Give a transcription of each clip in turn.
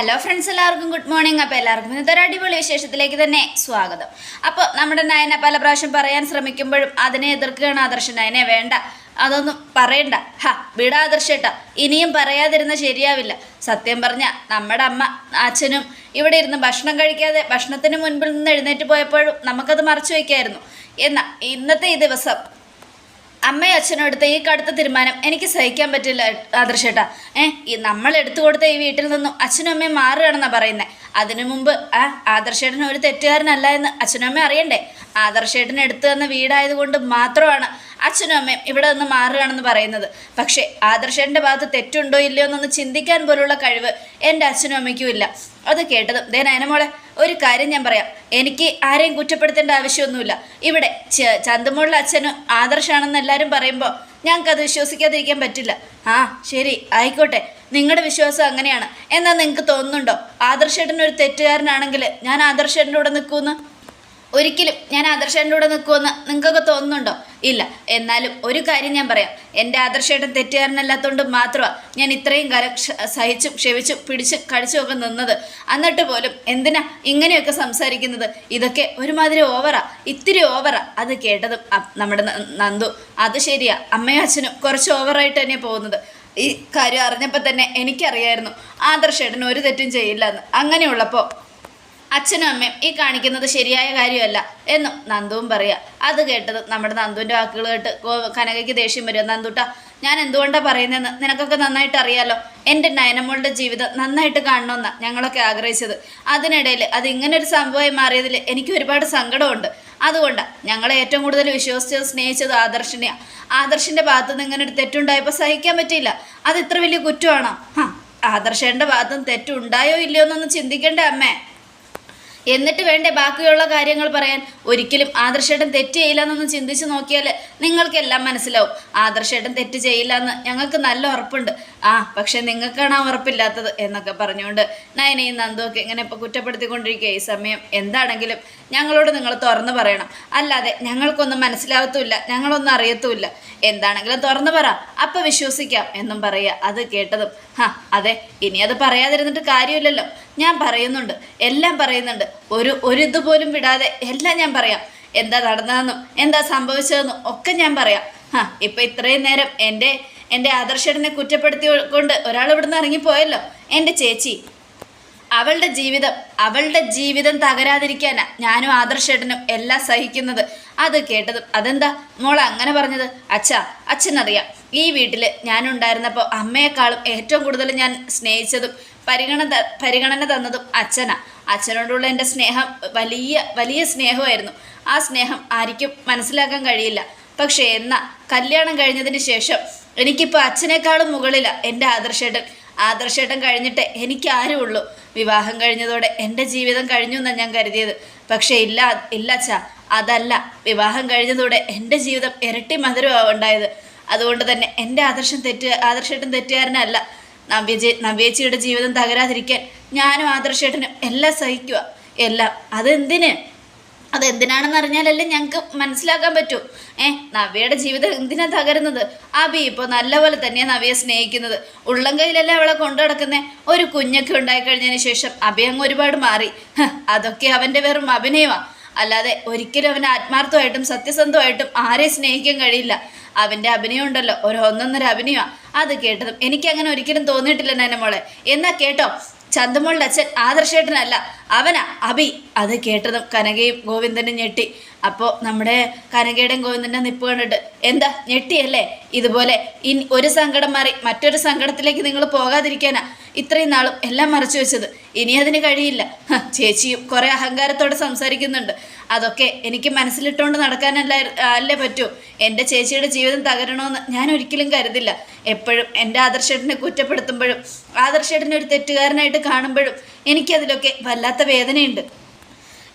Hello friends എല്ലാവർക്കും good morning അപ്പോൾ എല്ലാവർക്കും ഇന്നത്തെ ഒരു അടിപൊളി വിശേഷത്തിലേക്ക് തന്നെ സ്വാഗതം. അപ്പോൾ നമ്മുടെ നയന പല പ്രാവശ്യം പറയാൻ ശ്രമിക്കുമ്പോഴും അതിനെ എതിർക്കുകയാണ് ആദർശൻ നയനെ വേണ്ട. അതൊന്നും പറയണ്ട. ഹ വിടാ ആദർശേട്ടാ ഇനിയും പറയാതിരുന്ന ശരിയാവില്ല. സത്യം പറഞ്ഞാൽ നമ്മുടെ അമ്മ അച്ഛനും ഇവിടെ ഇരുന്ന് ഭക്ഷണം കഴിക്കാതെ ഭക്ഷണത്തിന് മുൻപിൽ നിന്ന് എഴുന്നേറ്റ് പോയപ്പോഴും നമുക്കത് മറച്ചു വയ്ക്കായിരുന്നു. എന്നാൽ ഇന്നത്തെ ഈ ദിവസം അമ്മയും അച്ഛനും എടുത്ത ഈ കടുത്ത തീരുമാനം എനിക്ക് സഹിക്കാൻ പറ്റില്ല ആദർശേട്ടാ ഏ ഈ നമ്മൾ എടുത്തു കൊടുത്ത ഈ വീട്ടിൽ നിന്നും അച്ഛനും അമ്മയും മാറുകയാണെന്നാണ് പറയുന്നത് അതിനു മുമ്പ് ആ ആദർശേട്ടൻ ഒരു തെറ്റുകാരനല്ല എന്ന് അച്ഛനും അമ്മയും അറിയണ്ടേ? ആദർശേട്ടൻ എടുത്തു തന്ന വീടായതുകൊണ്ട് മാത്രമാണ് അച്ഛനും അമ്മയും ഇവിടെ നിന്ന് മാറുകയാണെന്ന് പറയുന്നത്. പക്ഷേ ആദർശേട്ടന്റെ ഭാഗത്ത് തെറ്റുണ്ടോ ഇല്ലയോ എന്നൊന്ന് ചിന്തിക്കാൻ പോലുള്ള കഴിവ് എന്റെ അച്ഛനും അമ്മയ്ക്കും ഇല്ല. അത് കേട്ടതും. ദേ നയനമോളെ ഒരു കാര്യം ഞാൻ പറയാം. എനിക്ക് ആരെയും കുറ്റപ്പെടുത്തേണ്ട ആവശ്യമൊന്നുമില്ല. ഇവിടെ ചന്തമോളിലെ അച്ഛനും ആദർശാണെന്ന് എല്ലാവരും പറയുമ്പോൾ ഞങ്ങൾക്കത് വിശ്വസിക്കാതിരിക്കാൻ പറ്റില്ല. ആ ശരി ആയിക്കോട്ടെ. നിങ്ങളുടെ വിശ്വാസം അങ്ങനെയാണ്. എന്നാൽ നിങ്ങൾക്ക് തോന്നുന്നുണ്ടോ? ആദർശേട്ടൻ ഒരു തെറ്റുകാരനാണെങ്കിൽ ഞാൻ ആദർശേട്ടന്റെ കൂടെ നിൽക്കുമെന്ന് ഒരിക്കലും ഞാൻ ആദർശേട്ടന്റെ കൂടെ നിൽക്കുമെന്ന് നിങ്ങൾക്കൊക്കെ തോന്നുന്നുണ്ടോ? ഇല്ല. എന്നാലും ഒരു കാര്യം ഞാൻ പറയാം. എന്റെ ആദർശേട്ടൻ തെറ്റുകാരനല്ലാത്തതുകൊണ്ട് മാത്രമാണ് ഞാൻ ഇത്രയും കാലം സഹിച്ചും ക്ഷമിച്ചും പിടിച്ചും കടിച്ചും ഒക്കെ നിന്നത്. എന്നിട്ട് പോലും എന്തിനാ ഇങ്ങനെയൊക്കെ സംസാരിക്കുന്നത്? ഇതൊക്കെ ഒരുമാതിരി ഓവറാ. ഇത്തിരി ഓവറാ. അത് കേട്ടതും നമ്മുടെ നന്ദു. അത് ശരിയാ. അമ്മയും അച്ഛനും കുറച്ച് ഓവറായിട്ട് തന്നെ പോകുന്നത്. ഈ കാര്യം അറിഞ്ഞപ്പോൾ തന്നെ എനിക്കറിയായിരുന്നു ആദർശേട്ടൻ ഒരു തെറ്റും ചെയ്യില്ല എന്ന് അങ്ങനെയുള്ളപ്പോൾ അച്ഛനും അമ്മയും ഈ കാണിക്കുന്നത് ശരിയായ കാര്യമല്ല എന്നും നന്ദുവും പറയാ. അത് കേട്ടത് നമ്മുടെ നന്ദുവിന്റെ വാക്കുകൾ കേട്ട് കനകയ്ക്ക് ദേഷ്യം വരും. നന്ദുട്ട ഞാൻ എന്തുകൊണ്ടാണ് പറയുന്നതെന്ന് നിനക്കൊക്കെ നന്നായിട്ട് അറിയാലോ? എന്റെ നയനമ്മളുടെ ജീവിതം നന്നായിട്ട് കാണണമെന്നാണ് ഞങ്ങളൊക്കെ ആഗ്രഹിച്ചത്. അതിനിടയിൽ അത് ഇങ്ങനെ ഒരു സംഭവമായി മാറിയതിൽ എനിക്ക് ഒരുപാട് സങ്കടമുണ്ട്. അതുകൊണ്ടാണ് ഞങ്ങളെ ഏറ്റവും കൂടുതൽ വിശ്വസിച്ചത് സ്നേഹിച്ചത് ആദർശിനെയാണ് ആദർശിന്റെ ഭാഗത്ത് നിന്ന് ഇങ്ങനെ ഒരു തെറ്റുണ്ടായപ്പോൾ സഹിക്കാൻ പറ്റിയില്ല. അത് ഇത്ര വലിയ കുറ്റമാണോ? ആദർശന്റെ ഭാഗത്തുനിന്ന് തെറ്റുണ്ടായോ ഇല്ലയോ എന്നൊന്നും ചിന്തിക്കണ്ടേ അമ്മേ. എന്നിട്ട് വേണ്ടേ ബാക്കിയുള്ള കാര്യങ്ങൾ പറയാൻ? ഒരിക്കലും ആദർശേട്ടൻ തെറ്റ് ചെയ്യില്ല എന്നൊന്ന് ചിന്തിച്ച് നോക്കിയാൽ നിങ്ങൾക്കെല്ലാം മനസ്സിലാവും. ആദർശേട്ടൻ തെറ്റ് ചെയ്യില്ല എന്ന് ഞങ്ങൾക്ക് നല്ല ഉറപ്പുണ്ട്. ആ പക്ഷെ നിങ്ങൾക്കാണ് ആ ഉറപ്പില്ലാത്തത് എന്നൊക്കെ പറഞ്ഞുകൊണ്ട് നയനയും നന്ദുവൊക്കെ ഇങ്ങനെ ഇപ്പോൾ കുറ്റപ്പെടുത്തിക്കൊണ്ടിരിക്കുക ഈ സമയം. എന്താണെങ്കിലും ഞങ്ങളോട് നിങ്ങൾ തുറന്നു പറയണം. അല്ലാതെ ഞങ്ങൾക്കൊന്നും മനസ്സിലാവത്തുമില്ല ഞങ്ങളൊന്നും അറിയത്തുമില്ല. എന്താണെങ്കിലും തുറന്നു പറ അപ്പം വിശ്വസിക്കാം എന്നും പറയുക. അത് കേട്ടതും ഹാ അതെ ഇനി അത് പറയാതിരുന്നിട്ട് കാര്യമില്ലല്ലോ. ഞാൻ പറയുന്നുണ്ട് എല്ലാം പറയുന്നുണ്ട്. ഒരു ഒരു ഇതുപോലും വിടാതെ എല്ലാം ഞാൻ പറയാം. എന്താ നടന്നതെന്നും എന്താ സംഭവിച്ചതെന്നും ഒക്കെ ഞാൻ പറയാം. ഹാ ഇപ്പം ഇത്രയും നേരം എന്റെ എന്റെ ആദർശനെ കുറ്റപ്പെടുത്തിക്കൊണ്ട് ഒരാൾ ഇവിടുന്ന് ഇറങ്ങിപ്പോയല്ലോ എന്റെ ചേച്ചി. അവളുടെ ജീവിതം അവളുടെ ജീവിതം തകരാതിരിക്കാനാ ഞാനും ആദർശേട്ടനും എല്ലാം സഹിക്കുന്നത്. അത് കേട്ടതും അതെന്താ മോൾ അങ്ങനെ പറഞ്ഞത്? അച്ഛാ അച്ഛനറിയാം. ഈ വീട്ടിൽ ഞാനുണ്ടായിരുന്നപ്പോൾ അമ്മയെക്കാളും ഏറ്റവും കൂടുതൽ ഞാൻ സ്നേഹിച്ചതും പരിഗണ പരിഗണന തന്നതും അച്ഛനാ. അച്ഛനോടുള്ള എന്റെ സ്നേഹം വലിയ വലിയ സ്നേഹമായിരുന്നു. ആ സ്നേഹം ആർക്കും മനസ്സിലാക്കാൻ കഴിയില്ല. പക്ഷേ എന്നാ കല്യാണം കഴിഞ്ഞതിന് ശേഷം എനിക്കിപ്പോൾ അച്ഛനേക്കാളും മുകളിലാണ് എന്റെ ആദർശേട്ടൻ. ആദർശേട്ടൻ കഴിഞ്ഞിട്ട് എനിക്ക് ആരും ഉള്ളൂ വിവാഹം കഴിഞ്ഞതോടെ എന്റെ ജീവിതം കഴിഞ്ഞു എന്നാണ് ഞാൻ കരുതിയത്. പക്ഷേ ഇല്ല ഇല്ല അച്ഛാ അതല്ല. വിവാഹം കഴിഞ്ഞതോടെ എന്റെ ജീവിതം ഇരട്ടി മധുരമാണ് ഉണ്ടായത്. അതുകൊണ്ട് തന്നെ എന്റെ ആദർശം തെറ്റ് ആദർശേട്ടൻ തെറ്റുകാരനല്ല. നവ്യജി നവ്യേച്ചിയുടെ ജീവിതം തകരാതിരിക്കാൻ ഞാനും ആദർശേട്ടനും എല്ലാം സഹിക്കുക എല്ലാം. അതെന്തിന്? അതെന്തിനാണെന്ന് അറിഞ്ഞാലല്ലേ ഞങ്ങൾക്ക് മനസ്സിലാക്കാൻ പറ്റൂ. ഏ നവ്യയുടെ ജീവിതം എന്തിനാ തകരുന്നത്? അബി ഇപ്പോൾ നല്ലപോലെ തന്നെയാണ് നവ്യയെ സ്നേഹിക്കുന്നത്. ഉള്ളം കയ്യിലല്ലേ അവളെ കൊണ്ടു നടക്കുന്നേ? ഒരു കുഞ്ഞൊക്കെ ഉണ്ടായിക്കഴിഞ്ഞതിന് ശേഷം അബി അങ്ങ് ഒരുപാട് മാറി. അതൊക്കെ അവന്റെ വെറും അഭിനയമാണ് അല്ലാതെ ഒരിക്കലും അവൻ ആത്മാർത്ഥമായിട്ടും സത്യസന്ധമായിട്ടും ആരെയും സ്നേഹിക്കാൻ കഴിയില്ല. അവന്റെ അഭിനയം ഉണ്ടല്ലോ ഒരു ഒന്നൊന്നര അഭിനയമാണ് അത് കേട്ടതും എനിക്കങ്ങനെ ഒരിക്കലും തോന്നിയിട്ടില്ല മോളെ. എന്നാ കേട്ടോ? ചന്തമോളുടെ അച്ഛൻ ആദർശേട്ടനല്ല. അവനാ അഭി. അത് കേട്ടതും കനകയും ഗോവിന്ദനും ഞെട്ടി. അപ്പോൾ നമ്മുടെ കനകയുടെയും ഗോവിന്ദന്റെ നിപ്പ് കണ്ടിട്ട് എന്താ? ഞെട്ടിയല്ലേ? ഇതുപോലെ ഇനി ഒരു സങ്കടം മാറി മറ്റൊരു സങ്കടത്തിലേക്ക് നിങ്ങൾ പോകാതിരിക്കാനാ. ഇത്രയും നാളും എല്ലാം മറച്ചു വെച്ചത്. ഇനി അതിന് കഴിയില്ല. ചേച്ചിയും കുറേ അഹങ്കാരത്തോടെ സംസാരിക്കുന്നുണ്ട്. അതൊക്കെ എനിക്ക് മനസ്സിലിട്ടുകൊണ്ട് നടക്കാനല്ല അല്ലേ പറ്റൂ? എന്റെ ചേച്ചിയുടെ ജീവിതം തകരണമെന്ന് ഞാൻ ഒരിക്കലും കരുതില്ല. എപ്പോഴും എന്റെ ആദർശേട്ടനെ കുറ്റപ്പെടുത്തുമ്പോഴും ആദർശേട്ടനെ ഒരു തെറ്റുകാരനായിട്ട് കാണുമ്പോഴും എനിക്കതിലൊക്കെ വല്ലാത്ത വേദനയുണ്ട്.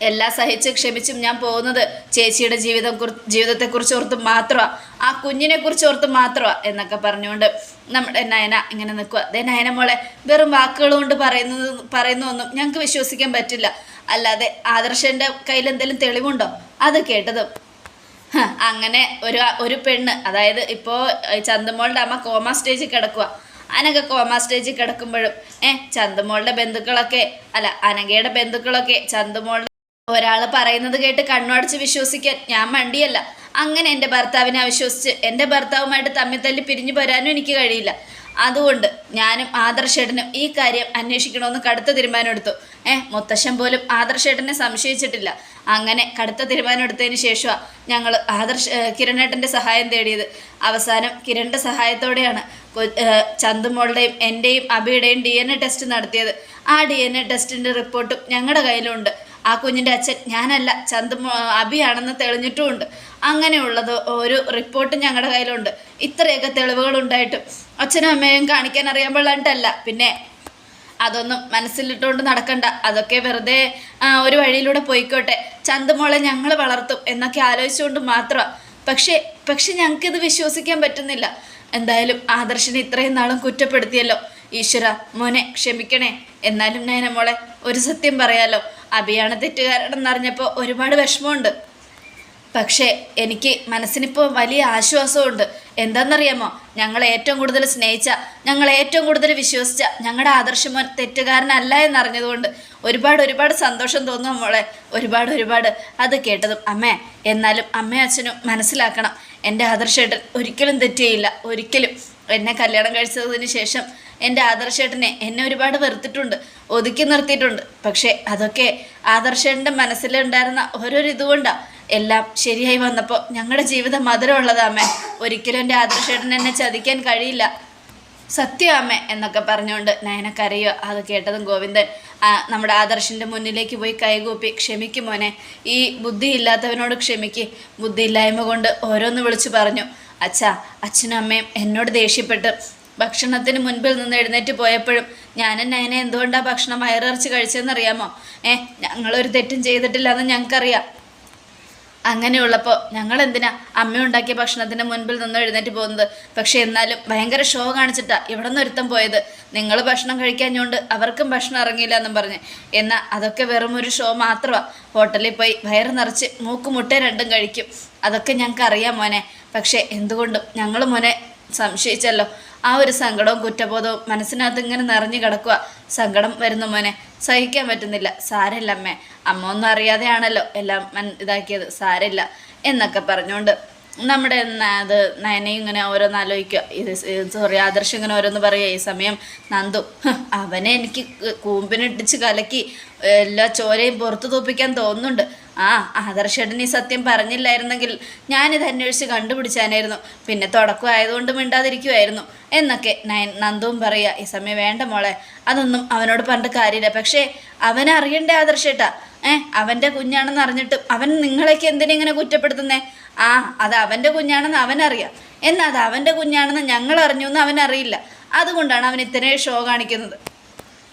എല്ലാം സഹിച്ച് ക്ഷമിച്ചും ഞാൻ പോകുന്നത് ചേച്ചിയുടെ ജീവിതം കുറി ജീവിതത്തെക്കുറിച്ച് ഓർത്ത് മാത്രമാണ് ആ കുഞ്ഞിനെ കുറിച്ച് ഓർത്ത് മാത്രമാണ് എന്നൊക്കെ പറഞ്ഞുകൊണ്ട് നമ്മുടെ നയന ഇങ്ങനെ നിൽക്കുക അതേ നയന മോളെ വെറും വാക്കുകൾ കൊണ്ട് പറയുന്നത് പറയുന്നൊന്നും ഞങ്ങൾക്ക് വിശ്വസിക്കാൻ പറ്റില്ല. അല്ലാതെ ആദർശന്റെ കയ്യിൽ എന്തെങ്കിലും തെളിവുണ്ടോ? അത് കേട്ടതും. അങ്ങനെ ഒരു ഒരു പെണ്ണ് അതായത് ഇപ്പോൾ ചന്ദമോളുടെ അമ്മ കോമ സ്റ്റേജിൽ കിടക്കുക അനക കോമ സ്റ്റേജിൽ കിടക്കുമ്പോഴും ഏഹ് ചന്തുമോളുടെ ബന്ധുക്കളൊക്കെ അല്ല അനകയുടെ ബന്ധുക്കളൊക്കെ ചന്തുമോളുടെ ഒരാൾ പറയുന്നത് കേട്ട് കണ്ണുടച്ച് വിശ്വസിക്കാൻ ഞാൻ മണ്ടിയല്ല. അങ്ങനെ എന്റെ ഭർത്താവിനെ അവിശ്വസിച്ച് എന്റെ ഭർത്താവുമായിട്ട് തമ്മിൽ തല്ലി പിരിഞ്ഞു പോരാനും എനിക്ക് കഴിയില്ല. അതുകൊണ്ട് ഞാനും ആദർശേട്ടനും ഈ കാര്യം അന്വേഷിക്കണമെന്ന് കടുത്ത തീരുമാനമെടുത്തു. ഏഹ് മുത്തശ്ശൻ പോലും ആദർശേട്ടനെ സംശയിച്ചിട്ടില്ല. അങ്ങനെ കടുത്ത തീരുമാനമെടുത്തതിന് ശേഷമാണ് ഞങ്ങൾ ആദർശ കിരണേട്ടന്റെ സഹായം തേടിയത്. അവസാനം കിരണിന്റെ സഹായത്തോടെയാണ് ചന്തുമോളുടെയും എന്റെയും അബിയുടെയും ഡി എൻ എ ടെസ്റ്റ് നടത്തിയത്. ആ ഡി എൻ എ ടെസ്റ്റിന്റെ റിപ്പോർട്ടും ഞങ്ങളുടെ കയ്യിലുണ്ട്. ആ കുഞ്ഞിന്റെ അച്ഛൻ ഞാനല്ല ചന്തു അബിയാണെന്ന് തെളിഞ്ഞിട്ടുമുണ്ട്. അങ്ങനെയുള്ളത് ഒരു റിപ്പോർട്ട് ഞങ്ങളുടെ കയ്യിലുണ്ട്. ഇത്രയൊക്കെ തെളിവുകൾ ഉണ്ടായിട്ടും അച്ഛനും അമ്മയും കാണിക്കാൻ അറിയാൻ പാടില്ല പിന്നെ അതൊന്നും മനസ്സിലിട്ടുകൊണ്ട് നടക്കണ്ട. അതൊക്കെ വെറുതെ ഒരു വഴിയിലൂടെ പോയിക്കോട്ടെ. ചന്തുമോളെ ഞങ്ങൾ വളർത്തും എന്നൊക്കെ ആലോചിച്ചുകൊണ്ട് മാത്രമാണ് പക്ഷേ പക്ഷെ ഞങ്ങൾക്കിത് വിശ്വസിക്കാൻ പറ്റുന്നില്ല. എന്തായാലും ആദർശിനെ ഇത്രയും നാളും കുറ്റപ്പെടുത്തിയല്ലോ. ഈശ്വര മോനെ ക്ഷമിക്കണേ. എന്നാലും നയന മോളെ ഒരു സത്യം പറയാലോ. അഭിയാണ് തെറ്റുകാരനെന്നറിഞ്ഞപ്പോൾ ഒരുപാട് വിഷമമുണ്ട്. പക്ഷേ എനിക്ക് മനസ്സിനിപ്പോൾ വലിയ ആശ്വാസമുണ്ട് എന്താണെന്നറിയാമോ ഞങ്ങൾ ഏറ്റവും കൂടുതൽ സ്നേഹിച്ച ഞങ്ങൾ ഏറ്റവും കൂടുതൽ വിശ്വസിച്ച ഞങ്ങളുടെ ആദർശമോൻ തെറ്റുകാരനല്ല എന്നറിഞ്ഞതുകൊണ്ട് ഒരുപാട് ഒരുപാട് സന്തോഷം തോന്നും മോളെ. ഒരുപാട് ഒരുപാട് അത് കേട്ടതും. അമ്മേ എന്നാലും അമ്മയും അച്ഛനും മനസ്സിലാക്കണം. എന്റെ ആദർശേട്ടൻ ഒരിക്കലും തെറ്റിയില്ല. ഒരിക്കലും എന്നെ കല്യാണം കഴിച്ചതിന് ശേഷം എന്റെ ആദർശേട്ടനെ എന്നെ ഒരുപാട് വെറുത്തിട്ടുണ്ട്. ഒതുക്കി നിർത്തിയിട്ടുണ്ട്. പക്ഷേ അതൊക്കെ ആദർശന്റെ മനസ്സിലുണ്ടായിരുന്ന ഓരോരു ഇതുകൊണ്ടാണ് എല്ലാം ശരിയായി വന്നപ്പോൾ ഞങ്ങളുടെ ജീവിതം മധുരമുള്ളതാമേ ഒരിക്കലും എന്റെ ആദർശേട്ടൻ എന്നെ ചതിക്കാൻ കഴിയില്ല. സത്യമാമേ എന്നൊക്കെ പറഞ്ഞുകൊണ്ട് നയന കരയുക അത് കേട്ടതും ഗോവിന്ദൻ നമ്മുടെ ആദർശിന്റെ മുന്നിലേക്ക് പോയി കൈകൂപ്പി ക്ഷമിക്കും മോനെ ഈ ബുദ്ധി ഇല്ലാത്തവനോട് ക്ഷമിക്ക്. ബുദ്ധിയില്ലായ്മ കൊണ്ട് ഓരോന്ന് വിളിച്ചു പറഞ്ഞു. അച്ഛാ അച്ഛനും അമ്മയും എന്നോട് ദേഷ്യപ്പെട്ട് ഭക്ഷണത്തിന് മുൻപിൽ നിന്ന് എഴുന്നേറ്റ് പോയപ്പോഴും ഞാനും അങ്ങനെ എന്തുകൊണ്ടാണ് ഭക്ഷണം വയറിറച്ച് കഴിച്ചതെന്നറിയാമോ? ഏ ഞങ്ങളൊരു തെറ്റും ചെയ്തിട്ടില്ല എന്ന് ഞങ്ങൾക്കറിയാം. അങ്ങനെയുള്ളപ്പോൾ ഞങ്ങൾ എന്തിനാ അമ്മ ഉണ്ടാക്കിയ ഭക്ഷണത്തിന്റെ മുൻപിൽ നിന്ന് എഴുന്നേറ്റ് പോകുന്നത്? പക്ഷെ എന്നാലും ഭയങ്കര ഷോ കാണിച്ചിട്ടാ ഇവിടെ നിന്ന് ഒരുത്തം പോയത്. നിങ്ങൾ ഭക്ഷണം കഴിക്കാഞ്ഞുകൊണ്ട് അവർക്കും ഭക്ഷണം ഇറങ്ങിയില്ല എന്നും പറഞ്ഞ്. എന്നാൽ അതൊക്കെ വെറും ഒരു ഷോ മാത്രമാണ് ഹോട്ടലിൽ പോയി വയറ് നിറച്ച് മൂക്ക് മുട്ട രണ്ടും കഴിക്കും. അതൊക്കെ ഞങ്ങൾക്ക് അറിയാം മോനെ. പക്ഷേ എന്തുകൊണ്ടും ഞങ്ങൾ മോനെ സംശയിച്ചല്ലോ. ആ ഒരു സങ്കടവും കുറ്റബോധവും മനസ്സിനകത്ത് ഇങ്ങനെ നിറഞ്ഞു കിടക്കുക സങ്കടം വരുന്നു മോനെ. സഹിക്കാൻ പറ്റുന്നില്ല. സാരമില്ല അമ്മേ. അമ്മ ഒന്നും അറിയാതെയാണല്ലോ എല്ലാം മൻ ഇതാക്കിയത്. സാരമില്ല എന്നൊക്കെ പറഞ്ഞുകൊണ്ട് നമ്മുടെ അത് നയനയും ഇങ്ങനെ ഓരോന്ന് ആലോചിക്കുക. ഇത് സോറി ആദർശം ഇങ്ങനെ ഓരോന്ന് പറയുക. ഈ സമയം നന്ദു അവനെ എനിക്ക് കൂമ്പിനിട്ടിച്ച് കലക്കി എല്ലാ ചോരയും പുറത്തു തോപ്പിക്കാൻ തോന്നുന്നുണ്ട്. ആ ആദർശേട്ടൻ ഈ സത്യം പറഞ്ഞില്ലായിരുന്നെങ്കിൽ ഞാനിത് അന്വേഷിച്ച് കണ്ടുപിടിച്ചാനായിരുന്നു. പിന്നെ തുടക്കം ആയതുകൊണ്ട് മിണ്ടാതിരിക്കുമായിരുന്നു എന്നൊക്കെ നയൻ നന്ദുവും പറയുക ഈ സമയം വേണ്ട മോളെ അതൊന്നും അവനോട് പറഞ്ഞിട്ട് കാര്യമില്ല. പക്ഷേ അവനെ അവനറിയണ്ടേ ആദർശേട്ടാ? ഏ അവന്റെ കുഞ്ഞാണെന്ന് അറിഞ്ഞിട്ട് അവൻ നിങ്ങളേക്ക് എന്തിനാ ഇങ്ങനെ കുറ്റപ്പെടുത്തുന്നേ? ആ അത് അവന്റെ കുഞ്ഞാണെന്ന് അവനറിയാം. എന്നാൽ അത് അവന്റെ കുഞ്ഞാണെന്ന് ഞങ്ങൾ അറിഞ്ഞു എന്ന് അവനറിയില്ല. അതുകൊണ്ടാണ് അവൻ ഇത്രയും ഷോ കാണിക്കുന്നത്.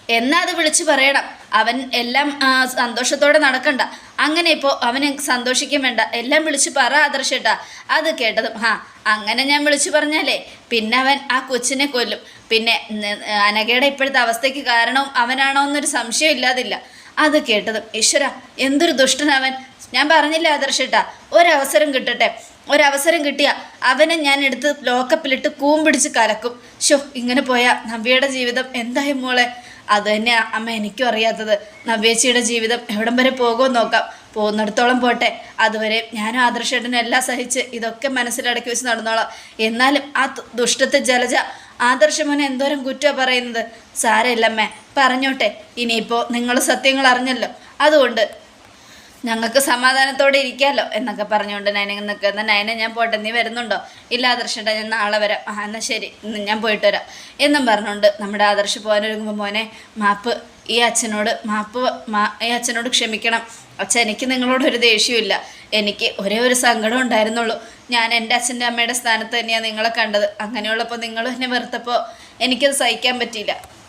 എന്നാ അത് വിളിച്ചു പറയണം. അവൻ എല്ലാം സന്തോഷത്തോടെ നടക്കണ്ട. അങ്ങനെ ഇപ്പോൾ അവന് സന്തോഷിക്കാൻ വേണ്ട. എല്ലാം വിളിച്ച് പറ ആദർശേട്ടാ. അത് കേട്ടതും ഹാ അങ്ങനെ ഞാൻ വിളിച്ചു പറഞ്ഞാലേ പിന്നെ അവൻ ആ കൊച്ചിനെ കൊല്ലും. പിന്നെ അനകയുടെ ഇപ്പോഴത്തെ അവസ്ഥയ്ക്ക് കാരണവും അവനാണോ എന്നൊരു സംശയം ഇല്ലാതില്ല. അത് കേട്ടതും ഈശ്വര എന്തൊരു ദുഷ്ടനവൻ ഞാൻ പറഞ്ഞില്ല ആദർശേട്ടാ ഒരവസരം കിട്ടട്ടെ. ഒരവസരം കിട്ടിയ അവനെ ഞാൻ എടുത്ത് ലോക്കപ്പിലിട്ട് കൂമ്പിടിച്ച് കലക്കും. ഷോ ഇങ്ങനെ പോയാൽ നവ്യയുടെ ജീവിതം എന്തായി മോളെ? അത് തന്നെ അമ്മ എനിക്കും അറിയാത്തത്. നവ്യേച്ചിയുടെ ജീവിതം എവിടം വരെ പോകുമെന്ന് നോക്കാം. പോകുന്നിടത്തോളം പോട്ടെ. അതുവരെ ഞാനും ആദർശേട്ടനും എല്ലാം സഹിച്ച് ഇതൊക്കെ മനസ്സിലടക്കി വെച്ച് നടന്നോളാം. എന്നാലും ആ ദുഷ്ടത്തെ ജലജ ആദർശമോനെ എന്തോരം കുറ്റമാണ് പറയുന്നത്? സാരമില്ലമ്മേ പറഞ്ഞോട്ടെ. ഇനിയിപ്പോൾ നിങ്ങൾ സത്യങ്ങൾ അറിഞ്ഞല്ലോ. അതുകൊണ്ട് ഞങ്ങൾക്ക് സമാധാനത്തോടെ ഇരിക്കാമല്ലോ എന്നൊക്കെ പറഞ്ഞുകൊണ്ട് നയന നിൽക്കുന്ന നയന ഞാൻ പോട്ടെ നീ വരുന്നുണ്ടോ? ഇല്ല ആദർശേട്ടാ ഞാൻ നാളെ വരാം. ആ എന്നാൽ ശരി ഞാൻ പോയിട്ട് വരാം. എന്നും പറഞ്ഞുകൊണ്ട് നമ്മുടെ ആദർശ് പോകാനൊരുങ്ങുമ്പോൾ മോനെ മാപ്പ് ഈ അച്ഛനോട് മാപ്പ് മാ ഈ അച്ഛനോട് ക്ഷമിക്കണം. അച്ഛൻ എനിക്ക് നിങ്ങളോടൊരു ദേഷ്യമില്ല എനിക്ക് ഒരേ ഒരു സങ്കടം ഉണ്ടായിരുന്നുള്ളൂ. ഞാൻ എന്റെ അച്ഛന്റെ അമ്മയുടെ സ്ഥാനത്ത് തന്നെയാണ് നിങ്ങളെ കണ്ടത്. അങ്ങനെയുള്ളപ്പോൾ നിങ്ങൾ എന്നെ വെറുത്തപ്പോൾ എനിക്കത് സഹിക്കാൻ പറ്റിയില്ല.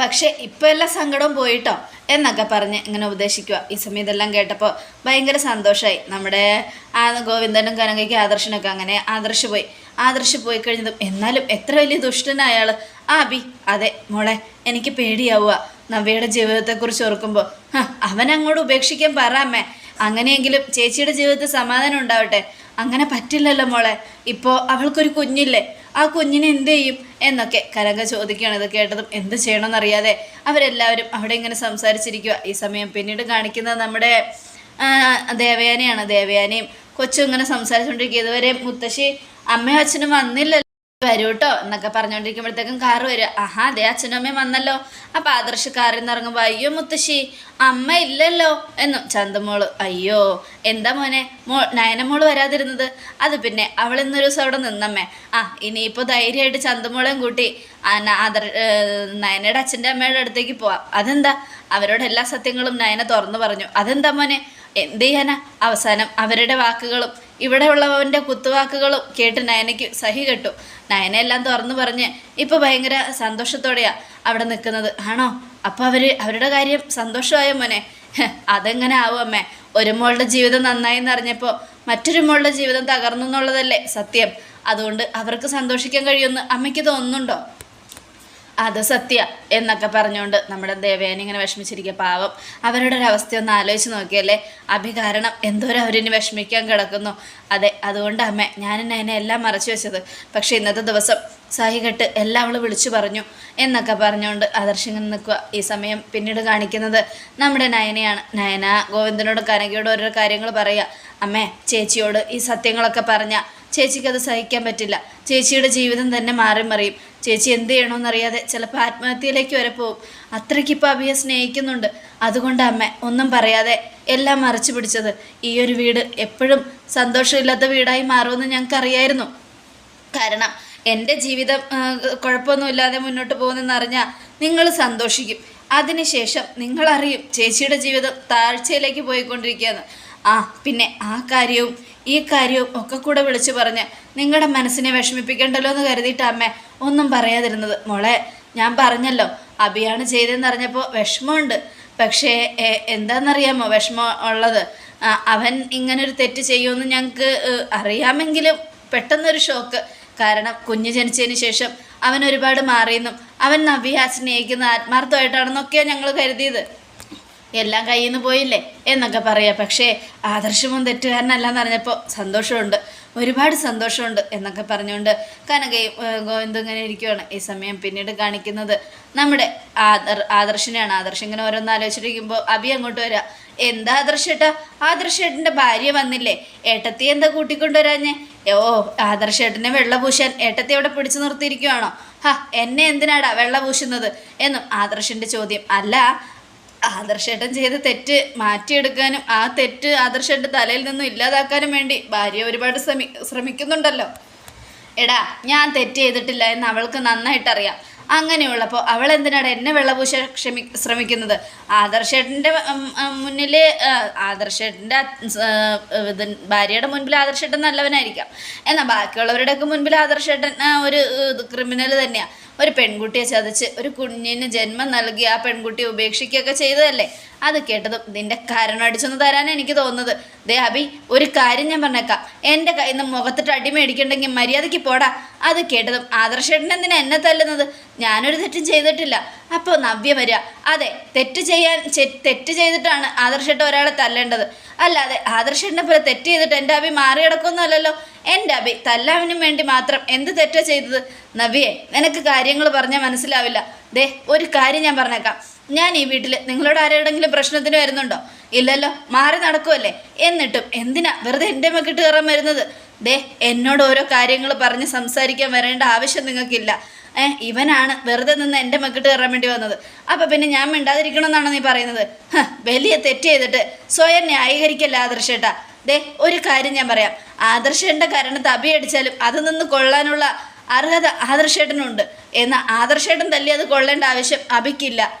പക്ഷേ ഇപ്പം എല്ലാ സങ്കടവും പോയിട്ടോ? എന്നൊക്കെ പറഞ്ഞ് ഇങ്ങനെ ഉപദേശിക്കുക ഈ സമയം ഇതെല്ലാം കേട്ടപ്പോൾ ഭയങ്കര സന്തോഷമായി നമ്മുടെ ആ ഗോവിന്ദനും കനകയ്ക്ക് ആദർശനൊക്കെ അങ്ങനെ ആദർശ് പോയി ആദർശ് പോയി കഴിഞ്ഞതും എന്നാലും എത്ര വലിയ ദുഷ്ടനായ ആൾ. ആ അബി അതെ മോളെ എനിക്ക് പേടിയാവുക നവ്യയുടെ ജീവിതത്തെക്കുറിച്ച് ഓർക്കുമ്പോൾ "ഹ, അവൻ അങ്ങോട്ട് ഉപേക്ഷിക്കാൻ പറമ്മേ അങ്ങനെയെങ്കിലും ചേച്ചിയുടെ ജീവിതത്തിൽ സമാധാനം ഉണ്ടാവട്ടെ. അങ്ങനെ പറ്റില്ലല്ലോ മോളെ. ഇപ്പോൾ അവൾക്കൊരു കുഞ്ഞില്ലേ. ആ കുഞ്ഞിനെ എന്ത് ചെയ്യും എന്നൊക്കെ കനക ചോദിക്കുകയാണ്. ഇത് കേട്ടതും എന്ത് ചെയ്യണമെന്നറിയാതെ അവരെല്ലാവരും അവിടെ ഇങ്ങനെ സംസാരിച്ചിരിക്കുക. ഈ സമയം പിന്നീട് കാണിക്കുന്നത് നമ്മുടെ ദേവയാനയാണ്. ദേവയാനിയും കൊച്ചും ഇങ്ങനെ സംസാരിച്ചുകൊണ്ടിരിക്കുക. ഇതുവരെ മുത്തശ്ശി അമ്മയും അച്ഛനും വന്നില്ലല്ലോ. വരൂ കേട്ടോ എന്നൊക്കെ പറഞ്ഞുകൊണ്ടിരിക്കുമ്പോഴത്തേക്കും കാറ് വരിക ആഹാ അതെ അച്ഛനും അമ്മയും വന്നല്ലോ. അപ്പൊ ആദർശ് കാറിൽ നിന്ന് ഇറങ്ങുമ്പോൾ അയ്യോ മുത്തശ്ശി അമ്മ ഇല്ലല്ലോ എന്നും ചന്തമോൾ അയ്യോ എന്താ മോനെ? മോ നയനമോൾ വരാതിരുന്നത്. അത് പിന്നെ അവൾ ഇന്നൊരു ദിവസം അവിടെ നിന്നമ്മേ. ആ ഇനിയിപ്പോൾ ധൈര്യമായിട്ട് ചന്തമോളെയും കൂട്ടി ആദർ നയനയുടെ അച്ഛന്റെ അമ്മയുടെ അടുത്തേക്ക് പോവാം. അതെന്താ? അവരോട് എല്ലാ സത്യങ്ങളും നയന തുറന്നു പറഞ്ഞു. അതെന്താ മോനെ? എന്ത് ചെയ്യാനാ അവസാനം അവരുടെ വാക്കുകളും ഇവിടെ ഉള്ളവന്റെ കുത്തുവാക്കുകളും കേട്ട് നയനയ്ക്ക് സഹി കെട്ടു. നയനയെല്ലാം തുറന്നു പറഞ്ഞ് ഇപ്പോൾ ഭയങ്കര സന്തോഷത്തോടെയാ അവിടെ നിൽക്കുന്നത്. ആണോ? അപ്പോൾ അവർ അവരുടെ കാര്യം സന്തോഷമായ മോനെ? അതെങ്ങനെ ആവും അമ്മേ? ഒരു മോളുടെ ജീവിതം നന്നായി എന്നറിഞ്ഞപ്പോൾ മറ്റൊരു മോളുടെ ജീവിതം തകർന്നു എന്നുള്ളതല്ലേ സത്യം. അതുകൊണ്ട് അവർക്ക് സന്തോഷിക്കാൻ കഴിയുമെന്ന് അമ്മയ്ക്ക് തോന്നുന്നുണ്ടോ? അത് സത്യ എന്നൊക്കെ പറഞ്ഞുകൊണ്ട് നമ്മുടെ ദേവേനെ ഇങ്ങനെ വിഷമിച്ചിരിക്കുക. പാവം. അവരുടെ ഒരു അവസ്ഥ ഒന്ന് ആലോചിച്ച് നോക്കിയല്ലേ? അഭി കാരണം എന്തോരം അവരിനി വിഷമിക്കാൻ കിടക്കുന്നു. അതെ അതുകൊണ്ട് അമ്മ ഞാൻ എന്നെ എല്ലാം മറച്ചു വെച്ചത്. പക്ഷെ ഇന്നത്തെ ദിവസം സഹികെട്ട് എല്ലാം അവൾ വിളിച്ചു പറഞ്ഞു എന്നൊക്കെ പറഞ്ഞുകൊണ്ട് ആദർശിങ്ങനെ നിൽക്കുക. ഈ സമയം പിന്നീട് കാണിക്കുന്നത് നമ്മുടെ നയനയാണ്. നയന ഗോവിന്ദനോട് കനകയോട് ഓരോ കാര്യങ്ങൾ പറയുക. അമ്മേ ചേച്ചിയോട് ഈ സത്യങ്ങളൊക്കെ പറഞ്ഞ ചേച്ചിക്ക് അത് സഹിക്കാൻ പറ്റില്ല. ചേച്ചിയുടെ ജീവിതം തന്നെ മാറി മറിയും. ചേച്ചി എന്ത് ചെയ്യണമെന്നറിയാതെ ചിലപ്പോൾ ആത്മഹത്യയിലേക്ക് വരെ പോവും അത്രയ്ക്ക് ഇപ്പോൾ അഭിയെ സ്നേഹിക്കുന്നുണ്ട്. അതുകൊണ്ട് അമ്മ ഒന്നും പറയാതെ എല്ലാം മറച്ചു പിടിച്ചത്. ഈ ഒരു വീട് എപ്പോഴും സന്തോഷമില്ലാത്ത വീടായി മാറുമെന്ന് ഞങ്ങൾക്കറിയായിരുന്നു. കാരണം എന്റെ ജീവിതം കുഴപ്പമൊന്നുമില്ലാതെ മുന്നോട്ട് പോകുന്നെന്ന് അറിഞ്ഞാൽ നിങ്ങൾ സന്തോഷിക്കും. അതിനുശേഷം നിങ്ങളറിയും ചേച്ചിയുടെ ജീവിതം താഴ്ചയിലേക്ക് പോയിക്കൊണ്ടിരിക്കുകയാണ്. ആ പിന്നെ ആ കാര്യവും ഈ കാര്യവും ഒക്കെ കൂടെ വിളിച്ചു പറഞ്ഞ് നിങ്ങളുടെ മനസ്സിനെ വിഷമിപ്പിക്കണ്ടല്ലോ എന്ന് കരുതിയിട്ട് അമ്മ ഒന്നും പറയാതിരുന്നത്. മോളെ ഞാൻ പറഞ്ഞല്ലോ അഭിയാണ് ചെയ്തതെന്ന് അറിഞ്ഞപ്പോൾ വിഷമമുണ്ട്. പക്ഷേ എന്താണെന്നറിയാമോ വിഷമം ഉള്ളത്? അവൻ ഇങ്ങനൊരു തെറ്റ് ചെയ്യുമെന്ന് ഞങ്ങൾക്ക് അറിയാമെങ്കിലും പെട്ടെന്നൊരു ഷോക്ക്. കാരണം കുഞ്ഞ് ജനിച്ചതിന് ശേഷം അവൻ ഒരുപാട് മാറിയെന്നും അവൻ നവ്യ സ്നേഹിക്കുന്ന ആത്മാർത്ഥമായിട്ടാണെന്നൊക്കെയാണ് ഞങ്ങൾ കരുതിയത്. എല്ലാം കയ്യിൽ നിന്ന് പോയില്ലേ എന്നൊക്കെ പറയാം. പക്ഷേ ആദർശമൊന്നും തെറ്റുകാരനല്ലെന്ന് പറഞ്ഞപ്പോൾ സന്തോഷമുണ്ട്. ഒരുപാട് സന്തോഷമുണ്ട് എന്നൊക്കെ പറഞ്ഞുകൊണ്ട് കനകയും ഗോവിന്ദും ഇങ്ങനെ ഇരിക്കുവാണ്. ഈ സമയം പിന്നീട് കാണിക്കുന്നത് നമ്മുടെ ആദർ ആദർശിനെയാണ്. ആദർശ് ഇങ്ങനെ ഓരോന്ന് ആലോചിച്ചിരിക്കുമ്പോൾ അബി അങ്ങോട്ട് വരാം. എന്താ ആദർശേട്ടാ? ആദർശേട്ടന്റെ ഭാര്യ വന്നില്ലേ. ഏട്ടത്തി എന്താ കൂട്ടിക്കൊണ്ടുവരാഞ്ഞേ? ഓ വെള്ള പൂശാൻ ഏട്ടത്തി അവിടെ പിടിച്ചു നിർത്തിയിരിക്കുവാണോ? ഹാ എന്നെ എന്തിനാടാ വെള്ള പൂശുന്നത് എന്നും ആദർശിന്റെ ചോദ്യം. അല്ല ആദർശേട്ടൻ ചെയ്ത തെറ്റ് മാറ്റിയെടുക്കാനും ആ തെറ്റ് ആദർശേട്ടന്റെ തലയിൽ നിന്നും ഇല്ലാതാക്കാനും വേണ്ടി ഭാര്യ ഒരുപാട് ശ്രമി ശ്രമിക്കുന്നുണ്ടല്ലോ. എടാ ഞാൻ തെറ്റ് ചെയ്തിട്ടില്ല എന്ന് അവൾക്ക് നന്നായിട്ട് അറിയാം അങ്ങനെയുള്ളപ്പോൾ അവൾ എന്തിനാണ് എന്നെ വെള്ളപൂശ ക്ഷമി ശ്രമിക്കുന്നത്? ആദർശേട്ടന്റെ മുന്നിൽ ആദർശേട്ടന്റെ ഇത് ഭാര്യയുടെ മുൻപിൽ ആദർശേട്ടൻ നല്ലവനായിരിക്കാം. എന്നാൽ ബാക്കിയുള്ളവരുടെയൊക്കെ മുൻപിൽ ആദർശേട്ടൻ ഒരു ക്രിമിനൽ തന്നെയാണ് ഒരു പെൺകുട്ടിയെ ചതച്ച് ഒരു കുഞ്ഞിന് ജന്മം നൽകി ആ പെൺകുട്ടിയെ ഉപേക്ഷിക്കുകയൊക്കെ ചെയ്തതല്ലേ? അത് കേട്ടതും നിന്റെ കാരണം അടിച്ചൊന്ന് തരാനാണ് എനിക്ക് തോന്നുന്നത്. ദേ അബി ഒരു കാര്യം ഞാൻ പറഞ്ഞേക്കാം. എന്റെ കയ്യിൽ നിന്ന് മുഖത്തിട്ട് അടി മേടിക്കണ്ടെങ്കിൽ മര്യാദയ്ക്ക് പോടാ. അത് കേട്ടതും ആദർശേട്ടൻ എന്തിനാ എന്നെ തല്ലുന്നത്? ഞാനൊരു തെറ്റും ചെയ്തിട്ടില്ല. അപ്പോൾ നവ്യ വരിക. അതെ തെറ്റ് ചെയ്യാൻ തെറ്റ് ചെയ്തിട്ടാണ് ആദർശേട്ടൻ ഒരാളെ തല്ലേണ്ടത്. അല്ലാതെ ആദർശേട്ടനെ പോലെ തെറ്റ് ചെയ്തിട്ട് എന്റെ അഭി മാറി കിടക്കുന്നല്ലോ എന്റെ അഭി തല്ലാവിനും വേണ്ടി മാത്രം എന്ത് തെറ്റാ ചെയ്തത്? നവ്യേ നിനക്ക് കാര്യങ്ങൾ പറഞ്ഞാൽ മനസ്സിലാവില്ല. ദേ ഒരു കാര്യം ഞാൻ പറഞ്ഞേക്കാം. ഞാൻ ഈ വീട്ടിൽ നിങ്ങളോട് ആരോടെങ്കിലും പ്രശ്നത്തിന് വരുന്നുണ്ടോ? ഇല്ലല്ലോ മാറി നടക്കുമല്ലേ എന്നിട്ടും എന്തിനാ വെറുതെ എന്റെ മക്കിട്ട് കയറാൻ വരുന്നത്? ദേ എന്നോട് ഓരോ കാര്യങ്ങൾ പറഞ്ഞ് സംസാരിക്കാൻ വരേണ്ട ആവശ്യം നിങ്ങൾക്കില്ല. ഏ ഇവനാണ് വെറുതെ നിന്ന് എന്റെ മക്കിട്ട് കയറാൻ വേണ്ടി വന്നത്. അപ്പം പിന്നെ ഞാൻ മിണ്ടാതിരിക്കണമെന്നാണോ നീ പറയുന്നത്? വലിയ തെറ്റ് ചെയ്തിട്ട് സ്വയം ന്യായീകരിക്കല്ല ആദർശേട്ടാ ദേ ഒരു കാര്യം ഞാൻ പറയാം. ആദർശേട്ടന്റെ കരണത്ത് അഭിയടിച്ചാലും അത് നിന്ന് കൊള്ളാനുള്ള അർഹത ആദർശേട്ടനുണ്ട് എന്നാൽ ആദർശേട്ടൻ തല്ലി അത് കൊള്ളേണ്ട ആവശ്യം അഭിക്കില്ല.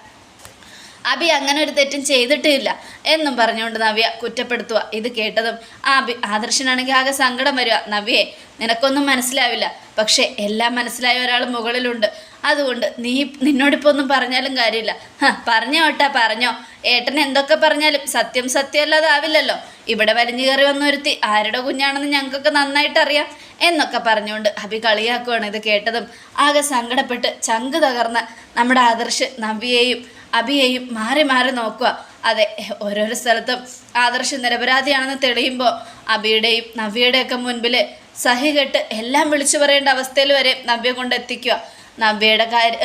അബി അങ്ങനെ ഒരു തെറ്റും ചെയ്തിട്ടില്ല എന്നും പറഞ്ഞുകൊണ്ട് നവ്യ കുറ്റപ്പെടുത്തുക. ഇത് കേട്ടതും ആ അബി ആദർശനാണെങ്കിൽ ആകെ സങ്കടം വരിക. നവ്യേ നിനക്കൊന്നും മനസ്സിലാവില്ല. പക്ഷേ എല്ലാം മനസ്സിലായ ഒരാൾ മുകളിലുണ്ട്. അതുകൊണ്ട് നീ നിന്നോടിപ്പോൾ ഒന്നും പറഞ്ഞാലും കാര്യമില്ല. പറഞ്ഞോ ഏട്ടാ പറഞ്ഞോ. ഏട്ടൻ എന്തൊക്കെ പറഞ്ഞാലും സത്യം സത്യമല്ലാതാവില്ലല്ലോ. ഇവിടെ വലിഞ്ഞു കയറി വന്നൊരുത്തി ആരുടെ കുഞ്ഞാണെന്ന് ഞങ്ങൾക്കൊക്കെ നന്നായിട്ട് അറിയാം എന്നൊക്കെ പറഞ്ഞുകൊണ്ട് അബി കളിയാക്കുവാണ് ഇത് കേട്ടതും ആകെ സങ്കടപ്പെട്ട് ചങ്ക് തകർന്ന നമ്മുടെ ആദർശ് നവ്യയെയും അഭിയെയും മാറി മാറി നോക്കുക. അതെ ഓരോരോ സ്ഥലത്തും ആദർശ നിരപരാധിയാണെന്ന് തെളിയുമ്പോൾ അബിയുടെയും നവ്യയുടെയൊക്കെ മുൻപിൽ സഹി കെട്ട് എല്ലാം വിളിച്ചു പറയേണ്ട അവസ്ഥയിൽ വരെ നവ്യ കൊണ്ടെത്തിക്കുക. നവ്യയുടെ കാര്യ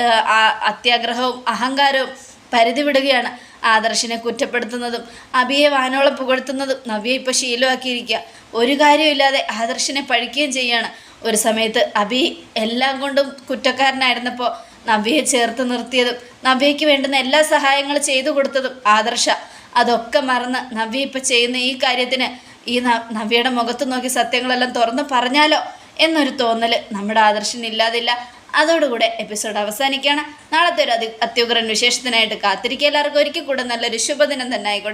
അത്യാഗ്രഹവും അഹങ്കാരവും പരിധി വിടുകയാണ്. ആദർശിനെ കുറ്റപ്പെടുത്തുന്നതും അബിയെ വാനോളം പുകഴ്ത്തുന്നതും നവ്യ ഇപ്പോൾ ശീലമാക്കിയിരിക്കുക. ഒരു കാര്യമില്ലാതെ ആദർശിനെ പഴിക്കുകയും ചെയ്യാണ്. ഒരു സമയത്ത് അബി എല്ലാം കൊണ്ടും കുറ്റക്കാരനായിരുന്നപ്പോൾ നവ്യയെ ചേർത്ത് നിർത്തിയതും നവ്യയ്ക്ക് വേണ്ടുന്ന എല്ലാ സഹായങ്ങളും ചെയ്തു കൊടുത്തതും ആദർശ. അതൊക്കെ മറന്ന് നവ്യ ഇപ്പം ചെയ്യുന്ന ഈ കാര്യത്തിന് ഈ നവ്യയുടെ മുഖത്ത് നോക്കി സത്യങ്ങളെല്ലാം തുറന്ന് പറഞ്ഞാലോ എന്നൊരു തോന്നൽ നമ്മുടെ ആദർശന് ഇല്ലാതില്ല. അതോടുകൂടെ എപ്പിസോഡ് അവസാനിക്കുകയാണ്. നാളത്തെ ഒരു അതി അത്യുഗ്രൻ വിശേഷത്തിനായിട്ട് കാത്തിരിക്കുക. എല്ലാവർക്കും ഒരിക്കൽ കൂടെ നല്ലൊരു ശുഭദിനം തന്നെ ആയിക്കോട്ടെ.